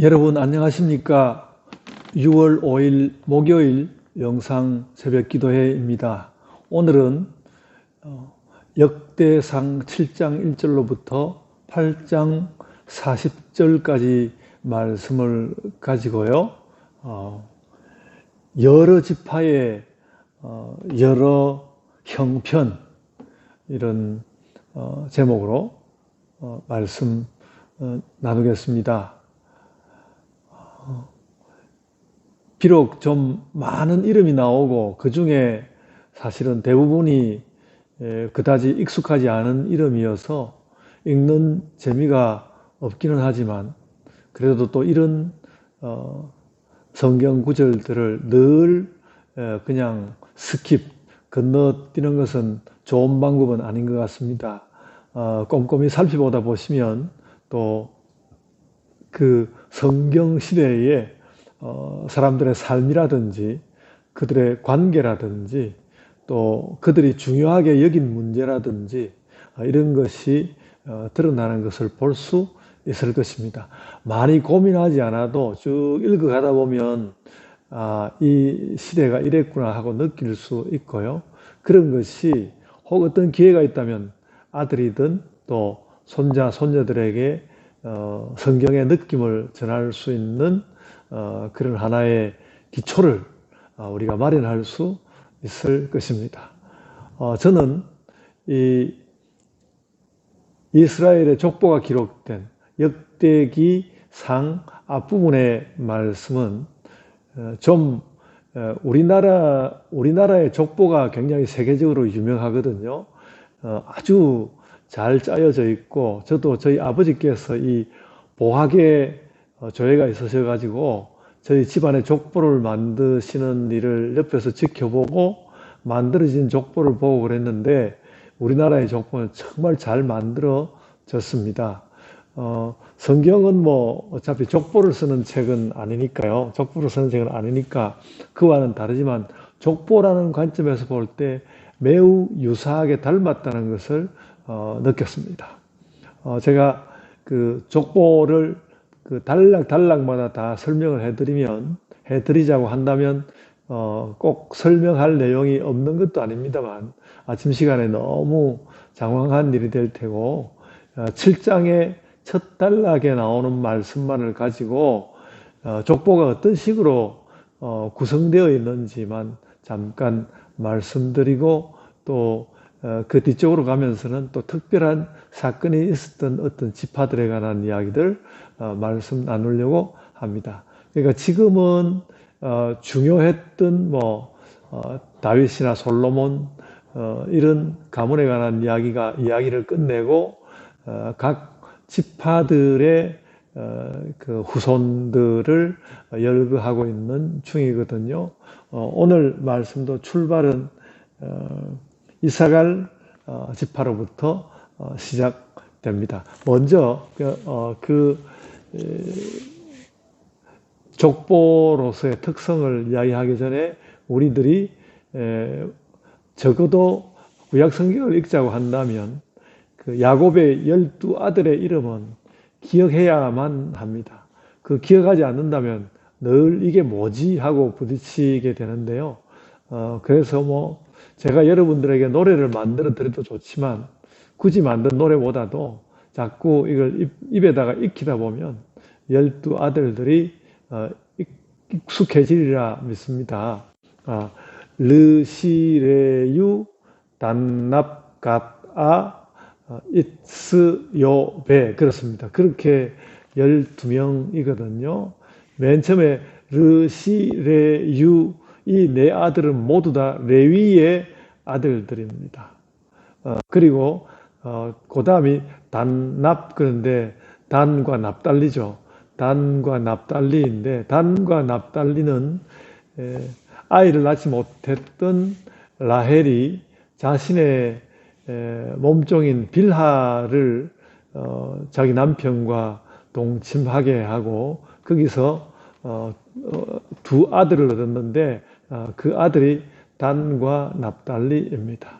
여러분 안녕하십니까? 6월 5일 목요일 영상 새벽 기도회입니다. 오늘은 어, 역대상 7장 1절로부터 8장 40절까지 말씀을 가지고요. 어, 여러 지파의 어, 여러 형편 이런 제목으로 말씀 나누겠습니다. 비록 좀 많은 이름이 나오고 그 중에 사실은 대부분이 그다지 익숙하지 않은 이름이어서 읽는 재미가 없기는 하지만 그래도 또 이런 어, 성경 구절들을 늘 그냥 스킵 건너뛰는 것은 좋은 방법은 아닌 것 같습니다. 어, 꼼꼼히 살펴보다 보시면 또 그 성경 시대에 어, 사람들의 삶이라든지 그들의 관계라든지 또 그들이 중요하게 여긴 문제라든지 어, 이런 것이 어, 드러나는 것을 볼 수 있을 것입니다. 많이 고민하지 않아도 쭉 읽어가다 보면 아, 이 시대가 이랬구나 하고 느낄 수 있고요. 그런 것이 혹 어떤 기회가 있다면 아들이든 또 손자, 손녀들에게 어, 성경의 느낌을 전할 수 있는 어, 그런 하나의 기초를 어, 우리가 마련할 수 있을 것입니다. 어, 저는 이 이스라엘의 족보가 기록된 역대기 상 앞부분의 말씀은 좀 우리나라 우리나라의 족보가 굉장히 세계적으로 유명하거든요. 아주 잘 짜여져 있고 저도 저희 아버지께서 이 보학의 어, 조회가 있으셔 가지고 저희 집안의 족보를 만드시는 일을 옆에서 지켜보고 만들어진 족보를 보고 그랬는데 우리나라의 족보는 정말 잘 만들어졌습니다. 어, 성경은 뭐 어차피 족보를 쓰는 책은 아니니까요. 족보를 쓰는 책은 아니니까 그와는 다르지만 족보라는 관점에서 볼 때 매우 유사하게 닮았다는 것을 어, 느꼈습니다. 어, 제가 그 족보를 그 단락 단락마다 다 설명을 해드리면 해드리자고 한다면 어, 꼭 설명할 내용이 없는 것도 아닙니다만 아침 시간에 너무 장황한 일이 될 테고 어, 7장의 첫 단락에 나오는 말씀만을 가지고 어, 족보가 어떤 식으로 어, 구성되어 있는지만 잠깐 말씀드리고 또 그 어, 뒤쪽으로 가면서는 또 특별한 사건이 있었던 어떤 지파들에 관한 이야기들 어, 말씀 나누려고 합니다. 그러니까 지금은 어, 중요했던 뭐 어, 다윗이나 솔로몬 어, 이런 가문에 관한 이야기가 이야기를 끝내고 어, 각 지파들의 어, 그 후손들을 열거하고 있는 중이거든요. 오늘 말씀도 출발은 이사갈 지파로부터 시작됩니다. 먼저 그, 그 족보로서의 특성을 이야기하기 전에 우리들이 적어도 구약 성경을 읽자고 한다면 그 야곱의 열두 아들의 이름은 기억해야만 합니다. 그 기억하지 않는다면 늘 이게 뭐지 하고 부딪히게 되는데요. 어, 그래서 뭐 제가 여러분들에게 노래를 만들어 드려도 좋지만 굳이 만든 노래보다도 자꾸 이걸 입, 에다가 익히다 보면 열두 아들들이 어, 익숙해지리라 믿습니다. 아, 르시레유 단납갓아 어, 이스요베 그렇습니다. 그렇게 12명이거든요. 맨 처음에 르시레유 이 네 아들은 모두 다 레위의 아들들입니다. 어, 그리고 어, 그 다음이 단납 그런데 단과 납달리죠. 단과 납달리인데 단과 납달리는 에, 아이를 낳지 못했던 라헬이 자신의 에, 몸종인 빌하를 어, 자기 남편과 동침하게 하고 거기서 어, 어, 두 아들을 얻었는데 어, 그 아들이 단과 납달리입니다.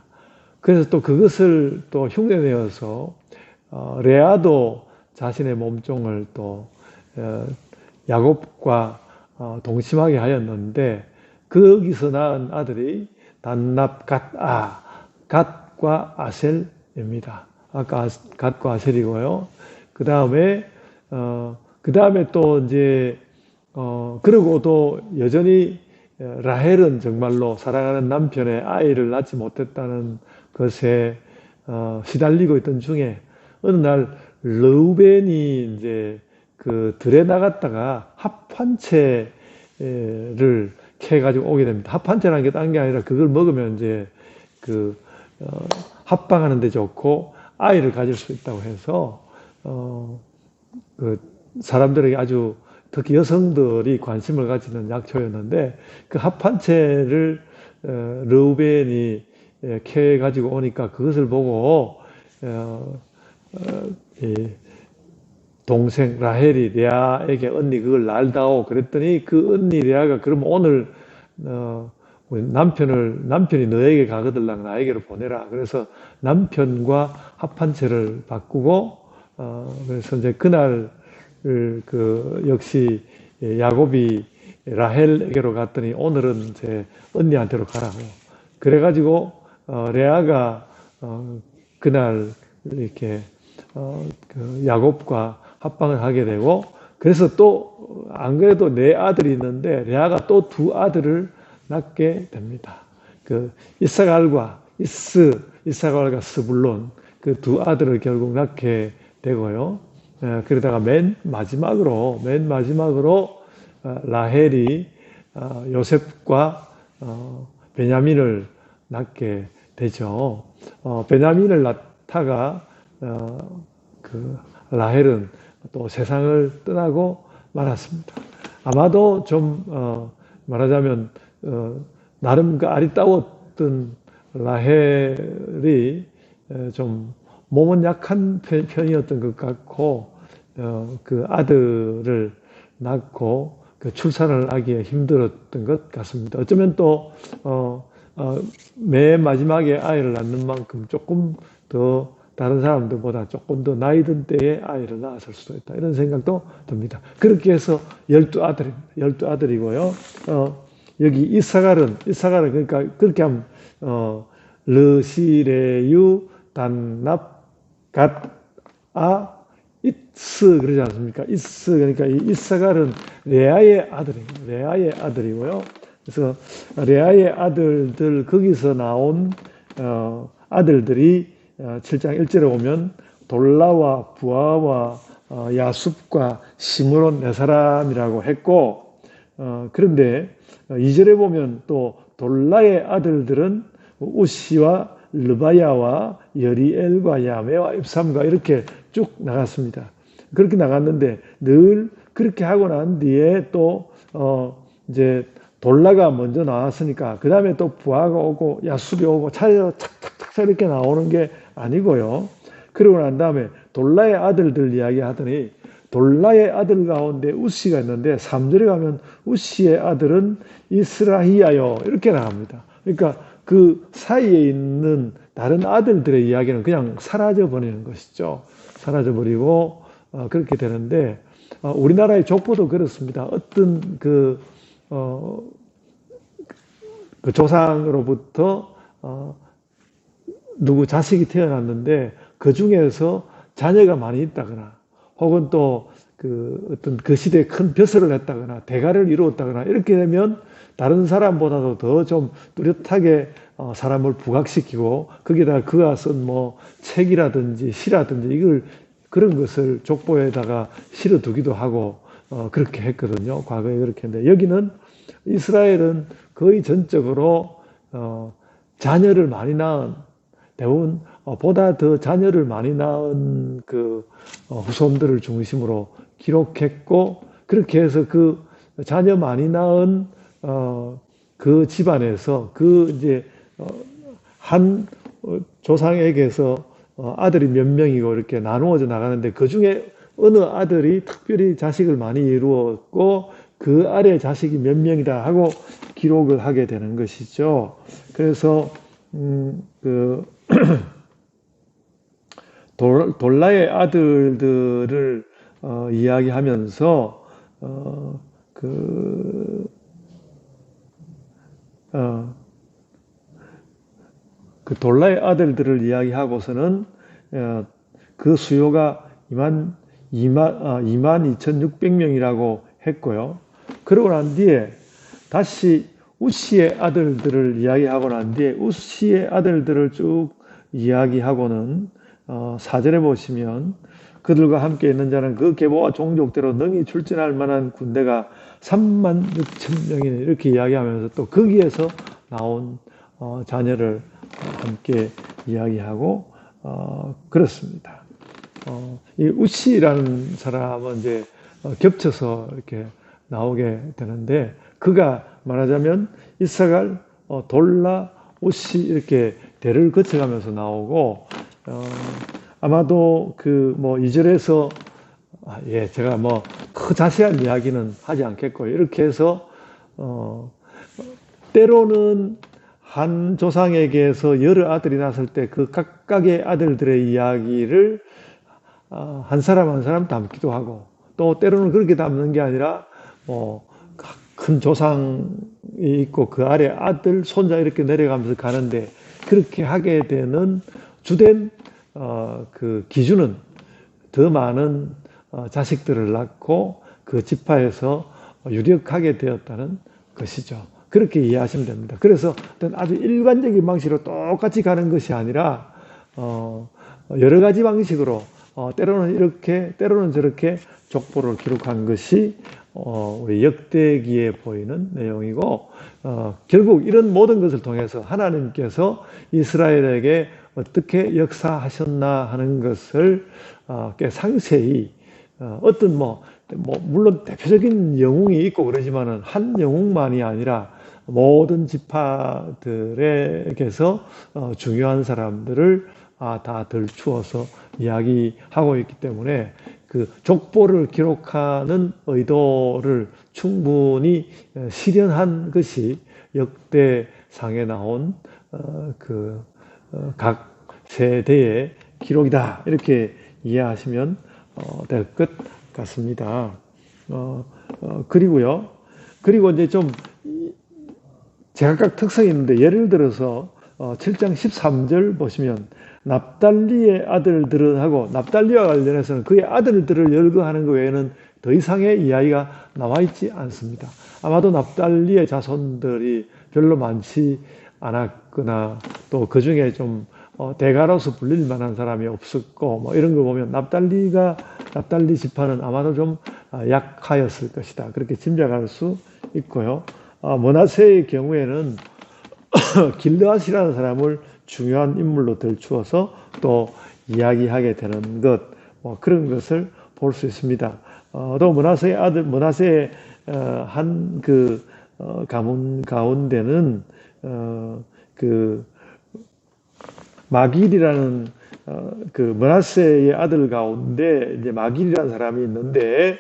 그래서 또 그것을 또 흉내내어서 어, 레아도 자신의 몸종을 또 어, 야곱과 어, 동침하게 하였는데 거기서 낳은 아들이 단납 갓아 갓과 아셀입니다. 아까 갓과 아셀이고요. 그 다음에 어, 그 다음에 또 이제 어, 그러고도 여전히 어, 라헬은 정말로 사랑하는 남편의 아이를 낳지 못했다는 것에 어, 시달리고 있던 중에 어느 날 르우벤이 이제 그 들에 나갔다가 합판채를 캐 가지고 오게 됩니다. 합판채라는 게 딴 게 아니라 그걸 먹으면 이제 그 어, 합방하는 데 좋고 아이를 가질 수 있다고 해서 어, 그 사람들에게 아주 특히 여성들이 관심을 가지는 약초였는데 그 합판체를 어, 르우벤이 예, 캐 가지고 오니까 그것을 보고 어, 어, 이 동생 라헬이 레아에게 언니 그걸 날다오 그랬더니 그 언니 레아가 그럼 오늘 남편을 남편이 너에게 가거들랑 나에게로 보내라. 그래서 남편과 합판체를 바꾸고 어, 그래서 이제 그날 그 역시 야곱이 라헬에게로 갔더니 오늘은 제 언니한테로 가라고 그래가지고 어, 레아가 어, 그날 이렇게 어, 그 야곱과 합방을 하게 되고 그래서 또 안 그래도 네 아들이 있는데 레아가 또 두 아들을 낳게 됩니다. 그 이사갈과 이스 이사갈과 스불론 그 두 아들을 결국 낳게 되고요. 에, 그러다가 맨 마지막으로 맨 마지막으로 어, 라헬이 어, 요셉과 어, 베냐민을 낳게 되죠. 어, 베냐민을 낳다가 어, 그 라헬은 또 세상을 떠나고 말았습니다. 아마도 좀 어, 말하자면 어, 나름 그 아리따웠던 라헬이 에, 좀 몸은 약한 편- 편이었던 것 같고 어, 그 아들을 낳고 그 출산을 하기에 힘들었던 것 같습니다. 어쩌면 또 어, 어, 맨 마지막에 아이를 낳는 만큼 조금 더 다른 사람들보다 조금 더 나이 든 때에 아이를 낳았을 수도 있다. 이런 생각도 듭니다. 그렇게 해서 열두 아들입니다. 열두 아들이고요. 어, 여기 이사갈은, 이사갈은 그러니까 그렇게 하면, 어, 르시레유 단납 갓, 아, 이스 그러지 않습니까? 이스 그러니까 이 이사갈은 레아의 아들입니다. 레아의 아들이고요. 그래서 레아의 아들들 거기서 나온 어, 아들들이 어, 7장 1절에 오면 돌라와 부아와 어, 야숲과 시므론 네 사람이라고 했고 어, 그런데 2절에 보면 또 돌라의 아들들은 우시와 르바야와 여리엘과 야메와 입삼과 이렇게 쭉 나갔습니다. 그렇게 나갔는데 늘 그렇게 하고 난 뒤에 또 어, 이제 돌라가 먼저 나왔으니까 그 다음에 또 부하가 오고 야숲이 오고 차례로 착착착 이렇게 나오는 게 아니고요. 그러고 난 다음에 돌라의 아들들 이야기 하더니 돌라의 아들 가운데 우시가 있는데 3절에 가면 우시의 아들은 이스라히야요 이렇게 나옵니다. 그러니까 그 사이에 있는 다른 아들들의 이야기는 그냥 사라져 버리는 것이죠. 사라져 버리고 어, 그렇게 되는데 어, 우리나라의 족보도 그렇습니다. 어떤 그, 어, 그 조상으로부터 어, 누구 자식이 태어났는데 그 중에서 자녀가 많이 있다거나 혹은 또 그 어떤 그 시대에 큰 벼슬을 했다거나 대가를 이루었다거나 이렇게 되면 다른 사람보다도 더 좀 뚜렷하게 어, 사람을 부각시키고 거기다가 그가 쓴 뭐 책이라든지 시라든지 이걸 그런 것을 족보에다가 실어 두기도 하고 어, 그렇게 했거든요. 과거에 그렇게 했는데 여기는 이스라엘은 거의 전적으로 어, 자녀를 많이 낳은 대부분 어, 보다 더 자녀를 많이 낳은 그 어, 후손들을 중심으로 기록했고 그렇게 해서 그 자녀 많이 낳은 어, 그 집안에서 그 이제 어, 한 어, 조상에게서 어, 아들이 몇 명이고 이렇게 나누어져 나가는데 그 중에 어느 아들이 특별히 자식을 많이 이루었고 그 아래 자식이 몇 명이다 하고 기록을 하게 되는 것이죠. 그래서 음, 그 돌, 돌라의 아들들을 어, 이야기하면서 어, 그, 어, 그 돌라의 아들들을 이야기하고서는 어, 그 수요가 2만 2만 아, 2만 2,600명이라고 했고요. 그러고 난 뒤에 다시 우시의 아들들을 이야기하고 난 뒤에 우시의 아들들을 쭉 이야기하고는 어, 사절에 보시면 그들과 함께 있는 자는 그 계보와 종족대로 능히 출전할 만한 군대가 3만 6천 명이네 이렇게 이야기하면서 또 거기에서 나온 어, 자녀를 함께 이야기하고 어, 그렇습니다. 어, 이 우시라는 사람은 이제 어, 겹쳐서 이렇게 나오게 되는데 그가 말하자면 이사갈, 어, 돌라, 우시 이렇게 대를 거쳐가면서 나오고 어, 아마도 그 뭐 이절에서 아, 예 제가 뭐 그 자세한 이야기는 하지 않겠고요. 이렇게 해서 어, 때로는 한 조상에게서 여러 아들이 났을 때 그 각각의 아들들의 이야기를 어, 한 사람 한 사람 담기도 하고 또 때로는 그렇게 담는 게 아니라 뭐 큰 조상이 있고 그 아래 아들 손자 이렇게 내려가면서 가는데 그렇게 하게 되는 주된 어, 그 기준은 더 많은 어, 자식들을 낳고 그 지파에서 유력하게 되었다는 것이죠. 그렇게 이해하시면 됩니다. 그래서 아주 일관적인 방식으로 똑같이 가는 것이 아니라 어, 여러 가지 방식으로 어, 때로는 이렇게 때로는 저렇게 족보를 기록한 것이 어, 우리 역대기에 보이는 내용이고 어, 결국 이런 모든 것을 통해서 하나님께서 이스라엘에게 어떻게 역사하셨나 하는 것을 어, 꽤 상세히 어, 어떤 뭐, 뭐 물론 대표적인 영웅이 있고 그러지만은 한 영웅만이 아니라 모든 지파들에게서 어, 중요한 사람들을 아, 다 들추어서 이야기하고 있기 때문에 그 족보를 기록하는 의도를 충분히 어, 실현한 것이 역대상에 나온 어, 그각 세대의 기록이다. 이렇게 이해하시면 될 것 같습니다. 그리고요. 그리고 이제 좀 제각각 특성이 있는데 예를 들어서 7장 13절 보시면 납달리의 아들들은 하고 납달리와 관련해서는 그의 아들들을 열거하는 것 외에는 더 이상의 이야기가 나와 있지 않습니다. 아마도 납달리의 자손들이 별로 많지 않았거나 또 그 중에 좀 어, 대가로서 불릴 만한 사람이 없었고 뭐 이런 거 보면 납달리가 납달리 지파는 아마도 좀 아, 약하였을 것이다 그렇게 짐작할 수 있고요. 어, 머나세의 경우에는 길르앗이라는 사람을 중요한 인물로 들추어서 또 이야기하게 되는 것, 뭐 그런 것을 볼 수 있습니다. 어, 또 문하세의 아들, 문하세의 어, 한그 어, 가문 가운데는 어, 그 마길이라는 어, 그 문하세의 아들 가운데 이제 마길이라는 사람이 있는데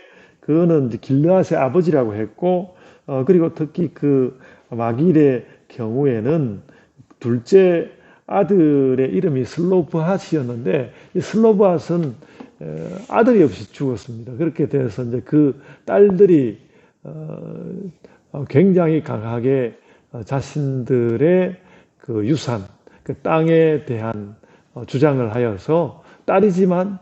이제 길르앗의 아버지라고 했고 어, 그리고 특히 그 마길의 경우에는 둘째 아들의 이름이 슬로브핫이었는데 이 슬로브핫은 아들이 없이 죽었습니다. 그렇게 돼서 이제 그 딸들이 어, 어, 굉장히 강하게 어, 자신들의 그 유산, 그 땅에 대한 주장을 하여서 딸이지만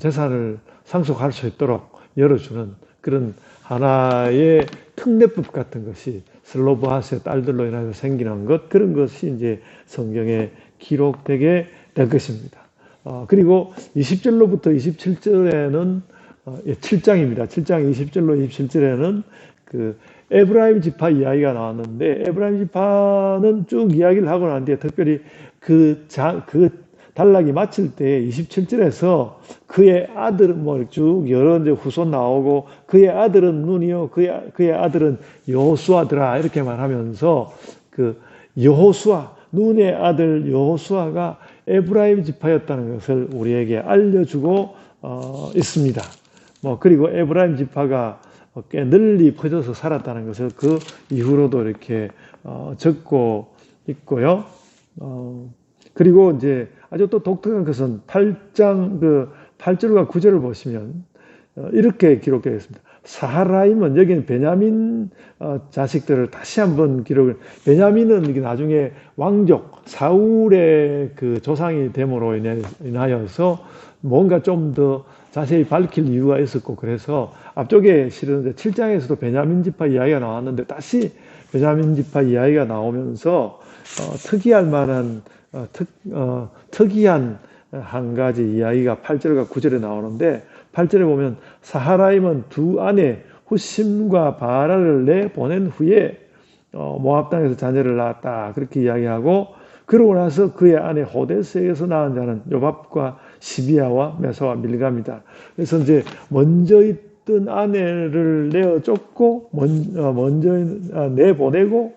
재산을 상속할 수 있도록 열어주는 그런 하나의 특례법 같은 것이 슬로브하스의 딸들로 인해서 생기는 것 그런 것이 이제 성경에 기록되게 될 것입니다. 어, 그리고 20절로부터 27절에는 어, 7장입니다. 예, 7장 20절로 27절에는 그 에브라임 지파 이야기가 나왔는데 에브라임 지파는 쭉 이야기를 하고 난 뒤에 특별히 그, 자, 그 단락이 마칠 때 27절에서 그의 아들 뭐쭉 여러 이제 후손 나오고 그의 아들은 눈이요 그의 그의 아들은 여호수아더라 이렇게 말하면서 그 여호수아 눈의 아들 여호수아가 에브라임 지파였다는 것을 우리에게 알려주고 어, 있습니다. 뭐 그리고 에브라임 지파가 꽤 널리 퍼져서 살았다는 것을 그 이후로도 이렇게 어, 적고 있고요. 어, 그리고 이제 아주 또 독특한 것은 8장 그 8절과 9절을 보시면 어, 이렇게 기록되어 있습니다. 사하라임은 여기는 베냐민 어, 자식들을 다시 한번 기록을 베냐민은 이게 나중에 왕족 사울의 그 조상이 됨으로 인하여서 뭔가 좀더 자세히 밝힐 이유가 있었고 그래서 앞쪽에 실은 7장에서도 베냐민 지파 이야기가 나왔는데 다시 베냐민 지파 이야기가 나오면서 어, 특이할 만한 어, 특, 어, 특이한 한 가지 이야기가 8절과 9절에 나오는데 8절에 보면 사하라임은 두 아내 후심과 바라를 내 보낸 후에 어, 모압 땅에서 자녀를 낳았다. 그렇게 이야기하고 그러고 나서 그의 아내 호데스에서 낳은 자는 요밥과 시비아와 메사와 밀감이다. 그래서 이제 먼저 있던 아내를 내어 쫓고 어, 먼저 아, 내보내고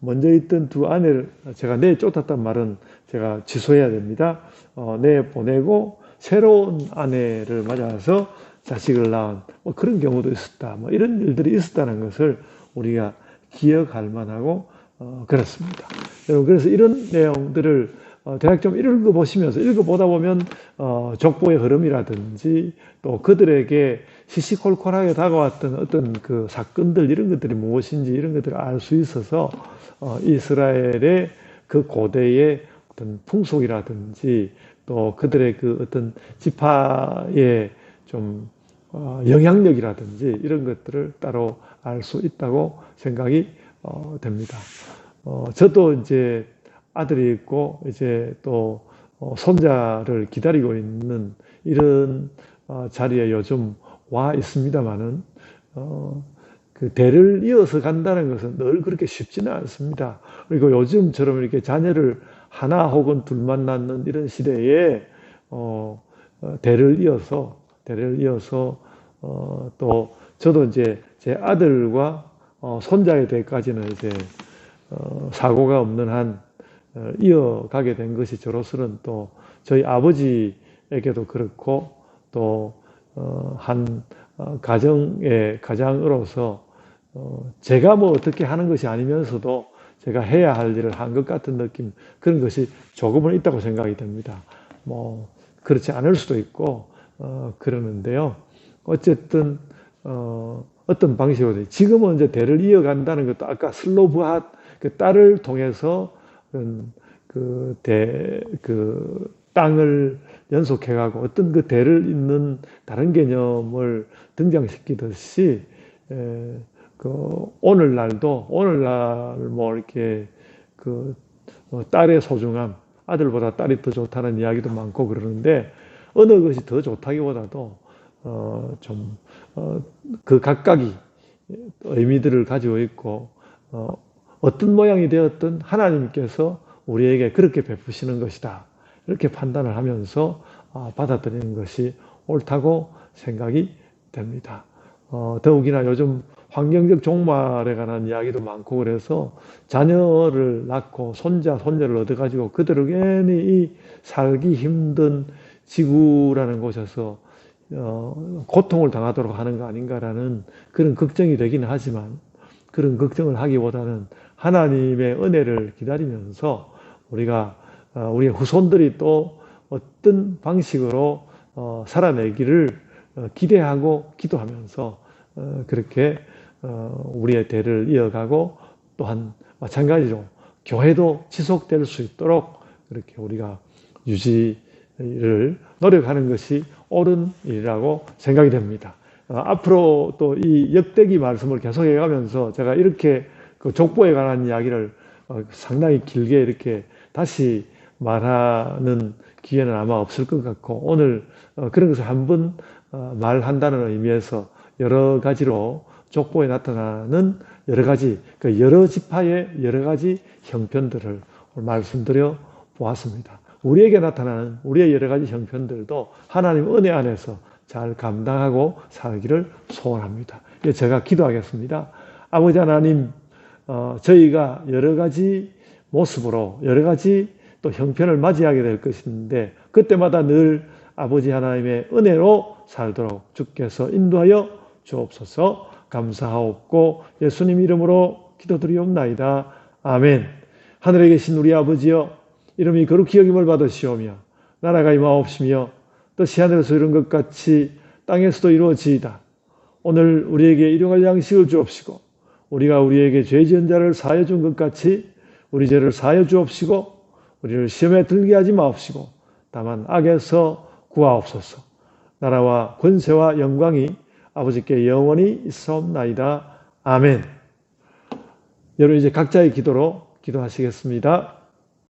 먼저 있던 두 아내를 제가 내 쫓았단 말은 제가 취소해야 됩니다. 어, 내보내고 새로운 아내를 맞아서 자식을 낳은 뭐 그런 경우도 있었다. 뭐 이런 일들이 있었다는 것을 우리가 기억할 만하고 어, 그렇습니다. 여러분 그래서 이런 내용들을 어, 대학 좀 읽어보시면서 읽어보다 보면 어, 족보의 흐름이라든지 또 그들에게 시시콜콜하게 다가왔던 어떤 그 사건들 이런 것들이 무엇인지 이런 것들을 알 수 있어서 어, 이스라엘의 그 고대의 어떤 풍속이라든지 또 그들의 그 어떤 지파의 좀 어, 영향력이라든지 이런 것들을 따로 알 수 있다고 생각이 어, 됩니다. 어, 저도 이제 아들이 있고 이제 또 어, 손자를 기다리고 있는 이런 어, 자리에 요즘 와 있습니다만은 어, 그 대를 이어서 간다는 것은 늘 그렇게 쉽지는 않습니다. 그리고 요즘처럼 이렇게 자녀를 하나 혹은 둘만 낳는 이런 시대에 어, 어, 대를 이어서 대를 이어서 어, 또 저도 이제 제 아들과 어, 손자의 대까지는 이제 어, 사고가 없는 한 어, 이어가게 된 것이 저로서는 또 저희 아버지에게도 그렇고 또한 어, 어, 가정의 가장으로서 어, 제가 뭐 어떻게 하는 것이 아니면서도 제가 해야 할 일을 한 것 같은 느낌 그런 것이 조금은 있다고 생각이 됩니다. 뭐 그렇지 않을 수도 있고 어, 그러는데요. 어쨌든 어, 어떤 방식으로 지금은 이제 대를 이어간다는 것도 아까 슬로브핫 그 딸을 통해서 그 대, 그 땅을 연속해가고 어떤 그 대를 잇는 다른 개념을 등장시키듯이 에, 그 오늘날도 오늘날 뭐 이렇게 그뭐 딸의 소중함 아들보다 딸이 더 좋다는 이야기도 많고 그러는데 어느 것이 더 좋다기보다도 어좀어그 각각이 의미들을 가지고 있고 어 어떤 모양이 되었든 하나님께서 우리에게 그렇게 베푸시는 것이다 이렇게 판단을 하면서 아, 받아들이는 것이 옳다고 생각이 됩니다. 어, 더욱이나 요즘 환경적 종말에 관한 이야기도 많고 그래서 자녀를 낳고 손자, 손녀를 얻어가지고 그들을 괜히 이 살기 힘든 지구라는 곳에서 어, 고통을 당하도록 하는 거 아닌가라는 그런 걱정이 되기는 하지만 그런 걱정을 하기보다는 하나님의 은혜를 기다리면서 우리가 어, 우리의 후손들이 또 어떤 방식으로 어, 살아내기를 어, 기대하고 기도하면서 어, 그렇게 어, 우리의 대를 이어가고 또한 마찬가지로 교회도 지속될 수 있도록 그렇게 우리가 유지를 노력하는 것이 옳은 일이라고 생각이 됩니다. 어, 앞으로 또 이 역대기 말씀을 계속해 가면서 제가 이렇게 그 족보에 관한 이야기를 어, 상당히 길게 이렇게 다시 말하는 기회는 아마 없을 것 같고 오늘 어, 그런 것을 한번 어, 말한다는 의미에서 여러 가지로 족보에 나타나는 여러 가지 그 여러 지파의 여러 가지 형편들을 말씀드려 보았습니다. 우리에게 나타나는 우리의 여러 가지 형편들도 하나님 은혜 안에서 잘 감당하고 살기를 소원합니다. 제가 기도하겠습니다. 아버지 하나님, 어, 저희가 여러 가지 모습으로 여러 가지 또 형편을 맞이하게 될 것인데 그때마다 늘 아버지 하나님의 은혜로 살도록 주께서 인도하여 주옵소서 감사하옵고 예수님 이름으로 기도드리옵나이다. 아멘. 하늘에 계신 우리 아버지여 이름이 거룩히 여김을 받으시오며 나라가 임하옵시며 뜻이 하늘에서 이룬 것 같이 땅에서도 이루어지이다. 오늘 우리에게 일용할 양식을 주옵시고 우리가 우리에게 죄 지은 자를 사하여 준 것 같이 우리 죄를 사하여 주옵시고 우리를 시험에 들게 하지 마옵시고 다만 악에서 구하옵소서 나라와 권세와 영광이 아버지께 영원히 있사옵나이다. 아멘. 여러분 이제 각자의 기도로 기도하시겠습니다.